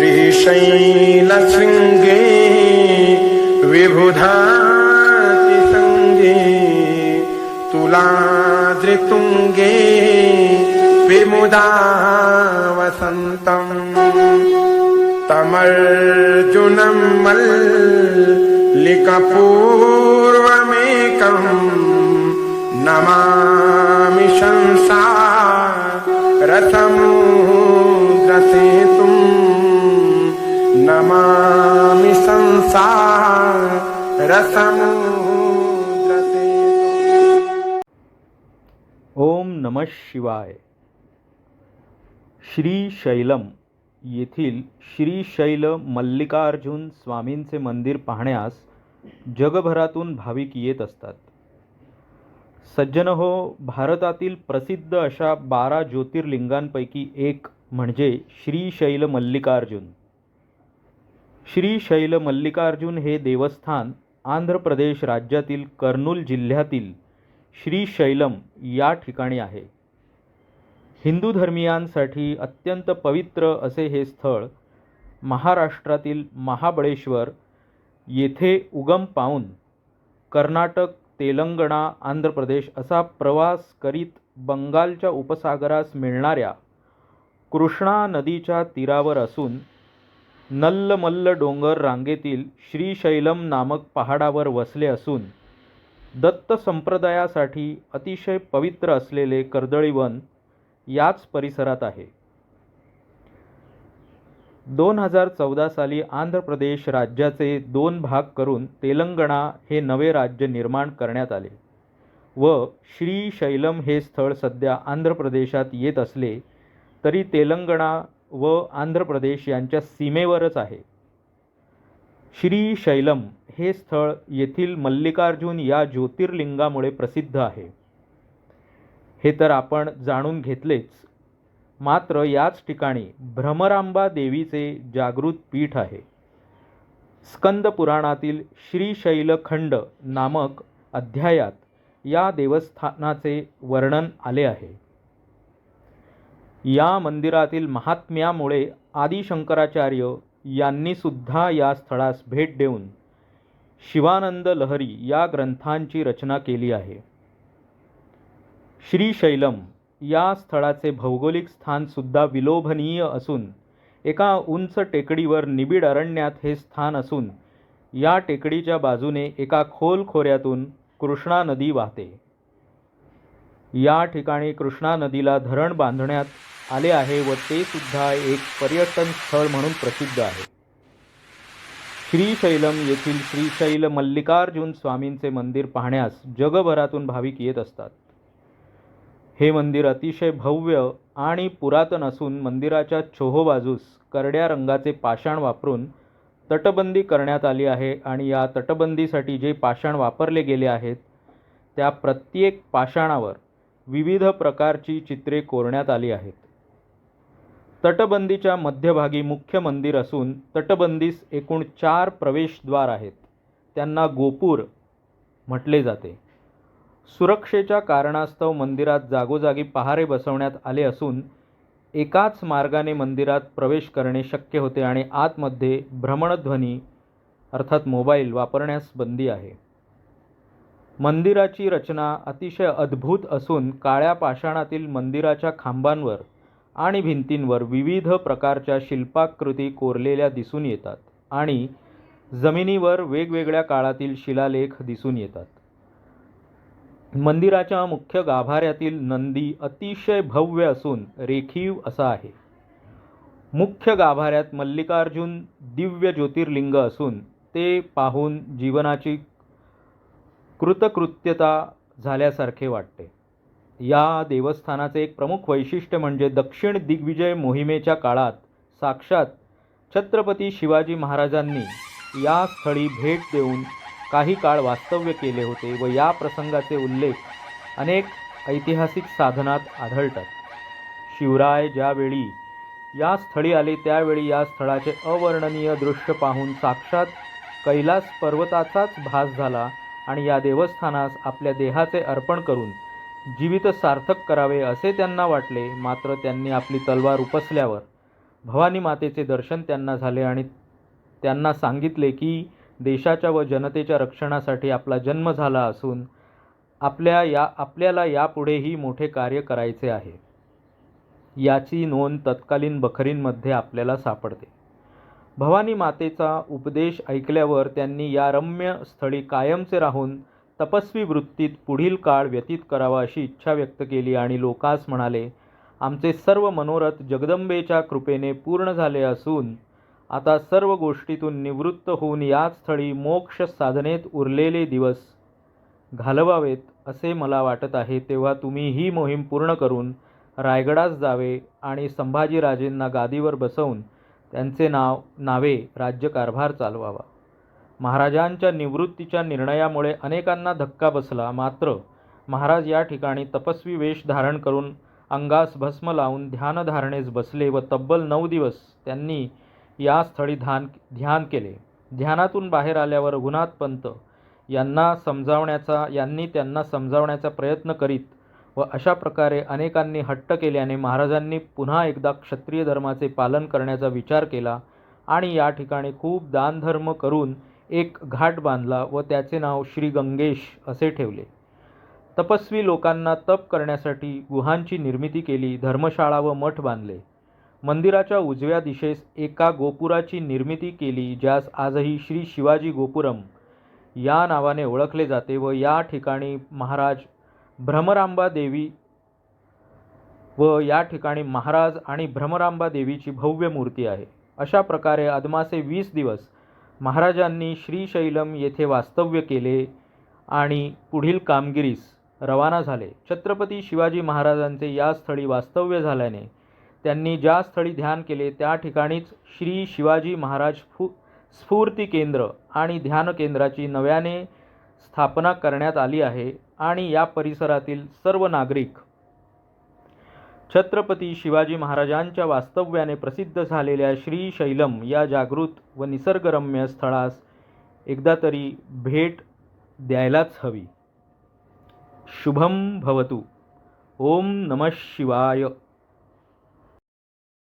श्रीशैलशृङ्गे विबुधातिसङ्गे तुलाद्रितुङ्गे विमुदा वसन्तम् तमर्जुनम् मल्लिकपूर्वमेकम् नमामि शंसा रथमुद्रसेतुम् नमामि संसार रथमुद्रसेतुम् ओम नम शिवाय। श्री शैलम येथील श्रीशैल मल्लिकार्जुन स्वामींचे मंदिर पाहण्यास जगभरातून भाविक येत असतात. सज्जन हो भारतातील प्रसिद्ध अशा बारा ज्योतिर्लिंगांपैकी एक म्हणजे श्रीशैल मल्लिकार्जुन. श्री शैल मल्लिकार्जुन हे देवस्थान आंध्र प्रदेश राज्यातील कर्नूल जिल्ह्यातील श्रीशैलम या ठिकाणी आहे. हिंदू धर्मियांसाठी अत्यंत पवित्र असे हे स्थळ महाराष्ट्रातील महाबळेश्वर येथे उगम पावून कर्नाटक तेलंगणा आंध्र प्रदेश असा प्रवास करीत बंगालच्या उपसागरास मिळणाऱ्या कृष्णा नदीच्या तीरावर असून नल्लमल्ल डोंगर रांगेतील श्रीशैलम नामक पहाडावर वसले असून दत्त संप्रदायासाठी अतिशय पवित्र असलेले कर्दळीवन याच परिसरात आहे. दोन हजार चौदा साली आंध्र प्रदेश राज्याचे दोन भाग करून तेलंगणा हे नवे राज्य निर्माण करण्यात आले व श्रीशैलम हे स्थळ सध्या आंध्र प्रदेशात येत असले तरी तेलंगणा व आंध्र प्रदेश यांच्या सीमेवरच आहे. श्रीशैलम हे स्थळ येथील मल्लिकार्जुन या ज्योतिर्लिंगामुळे प्रसिद्ध आहे. हे तर आपण जाणून घेतलेच. मात्र याच ठिकाणी भ्रमरांबा देवीचे जागृत पीठ आहे. स्कंद पुराणातील श्रीशैलखंड नामक अध्यायात या देवस्थानाचे वर्णन आले आहे. या मंदिरातील महात्म्यामुळे आदिशंकराचार्य यांनीसुद्धा या स्थळास भेट देऊन शिवानंद लहरी या ग्रंथांची रचना केली आहे. श्रीशैलम या स्थळाचे भौगोलिक स्थानसुद्धा विलोभनीय असून एका उंच टेकडीवर निबिड अरण्यात हे स्थान असून या टेकडीच्या बाजूने एका खोल खोऱ्यातून कृष्णा नदी वाहते. या ठिकाणी कृष्णा नदीला धरण बांधण्यात आले आहे व ते सुद्धा एक पर्यटन स्थळ म्हणून प्रसिद्ध आहे. श्रीशैलम येथील श्रीशैल मल्लिकार्जुन स्वामींचे मंदिर पाहण्यास जगभरातून भाविक येत असतात. हे मंदिर अतिशय भव्य आणि पुरातन असून मंदिराच्या चोहोबाजूस करड्या रंगाचे पाषाण वापरून तटबंदी करण्यात आली आहे आणि या तटबंदीसाठी जे पाषाण वापरले गेले आहेत त्या प्रत्येक पाषाणावर विविध प्रकारची चित्रे कोरण्यात आली आहेत. तटबंदीच्या मध्यभागी मुख्य मंदिर असून तटबंदीस एकूण चार प्रवेशद्वार आहेत. त्यांना गोपूर म्हटले जाते. सुरक्षेच्या कारणास्तव मंदिरात जागोजागी पहारे बसवण्यात आले असून एकाच मार्गाने मंदिरात प्रवेश करणे शक्य होते आणि आतमध्ये भ्रमणध्वनी अर्थात मोबाईल वापरण्यास बंदी आहे. मंदिराची रचना अतिशय अद्भुत असून काळ्या पाषाणातील मंदिराच्या खांबांवर आणि भिंतींवर विविध प्रकारच्या शिल्पाकृती कोरलेल्या दिसून येतात आणि जमिनीवर वेगवेगळ्या काळातील शिलालेख दिसून येतात. मंदिराच्या मुख्य गाभाऱ्यातील नंदी अतिशय भव्य असून रेखीव असा आहे. मुख्य गाभाऱ्यात मल्लिकार्जुन दिव्य ज्योतिर्लिंग असून ते पाहून जीवनाची कृतकृत्यता झाल्यासारखे वाटते. या देवस्थानाचे एक प्रमुख वैशिष्ट्य म्हणजे दक्षिण दिग्विजय मोहिमेच्या काळात साक्षात छत्रपती शिवाजी महाराजांनी या स्थळी भेट देऊन काही काळ वास्तव्य केले होते व या प्रसंगाचे उल्लेख अनेक ऐतिहासिक साधनात आढळतात. शिवराय ज्यावेळी या स्थळी आले त्यावेळी या स्थळाचे अवर्णनीय दृश्य पाहून साक्षात कैलास पर्वताचाच भास झाला आणि या देवस्थानास आपल्या देहाचे अर्पण करून जीवित सार्थक करावे असे त्यांना वाटले मात्र त्यांनी आपली तलवार उपसल्यावर भवानी मातेचे दर्शन त्यांना झाले आणि त्यांना सांगितले की देशाच्या व जनतेच्या रक्षणासाठी आपला जन्म झाला असून आपल्या या आपल्याला यापुढेही मोठे कार्य करायचे आहे. याची नोंद तत्कालीन बखरींमध्ये आपल्याला सापडते. भवानी मातेचा उपदेश ऐकल्यावर त्यांनी या रम्य स्थळी कायमचे राहून तपस्वी वृत्तीत पुढील काळ व्यतीत करावा अशी इच्छा व्यक्त केली आणि लोकास म्हणाले आमचे सर्व मनोरथ जगदंबेच्या कृपेने पूर्ण झाले असून आता सर्व गोष्टीतून निवृत्त होऊन याच स्थळी मोक्ष साधनेत उरलेले दिवस घालवावेत असे मला वाटत आहे तेव्हा तुम्ही ही मोहीम पूर्ण करून रायगडास जावे आणि संभाजीराजेंना गादीवर बसवून त्यांचे नाव नावे राज्यकारभार चालवावा. महाराजांच्या निवृत्तीच्या निर्णयामुळे अनेकांना धक्का बसला मात्र महाराज या ठिकाणी तपस्वी वेश धारण करून अंगास भस्म लावून ध्यानधारणेस बसले व तब्बल नऊ दिवस त्यांनी या स्थळी ध्यान ध्यान केले. ध्यानातून बाहेर आल्यावर रघुनाथ पंत यांना समजावण्याचा यांनी त्यांना समजावण्याचा प्रयत्न करीत व अशा प्रकारे अनेकांनी हट्ट केल्याने महाराजांनी पुन्हा एकदा क्षत्रिय धर्माचे पालन करण्याचा विचार केला आणि या ठिकाणी खूप दानधर्म करून एक घाट बांधला व त्याचे नाव श्री गंगेश असे ठेवले. तपस्वी लोकांना तप करण्यासाठी गुहांची निर्मिती केली धर्मशाळा व मठ बांधले. मंदिराच्या उजव्या दिशेस एका गोपुराची निर्मिती केली ज्यास आजही श्री शिवाजी गोपुरम या नावाने ओळखले जाते व या ठिकाणी महाराज भ्रमरांबा देवी व या ठिकाणी महाराज आणि भ्रमरांबा देवीची भव्य मूर्ती आहे. अशा प्रकारे अदमासे वीस दिवस महाराजांनी श्रीशैलम येथे वास्तव्य केले आणि पुढील कामगिरीस रवाना झाले. छत्रपती शिवाजी महाराजांचे या स्थळी वास्तव्य झाल्याने त्यांनी ज्या स्थळी ध्यान केले त्या ठिकाणीच श्री शिवाजी महाराज फु स्फूर्ती केंद्र आणि ध्यान केंद्राची नव्याने स्थापना करण्यात आली आहे. आणि या परिसरातील सर्व नागरिक. छत्रपती शिवाजी महाराजांच्या वास्तव्याने प्रसिद्ध झालेल्या श्रीशैलम या जागृत व निसर्गरम्य स्थळास एकदा तरी भेट द्यायलाच हवी. शुभम भवतु. ओम नमः शिवाय.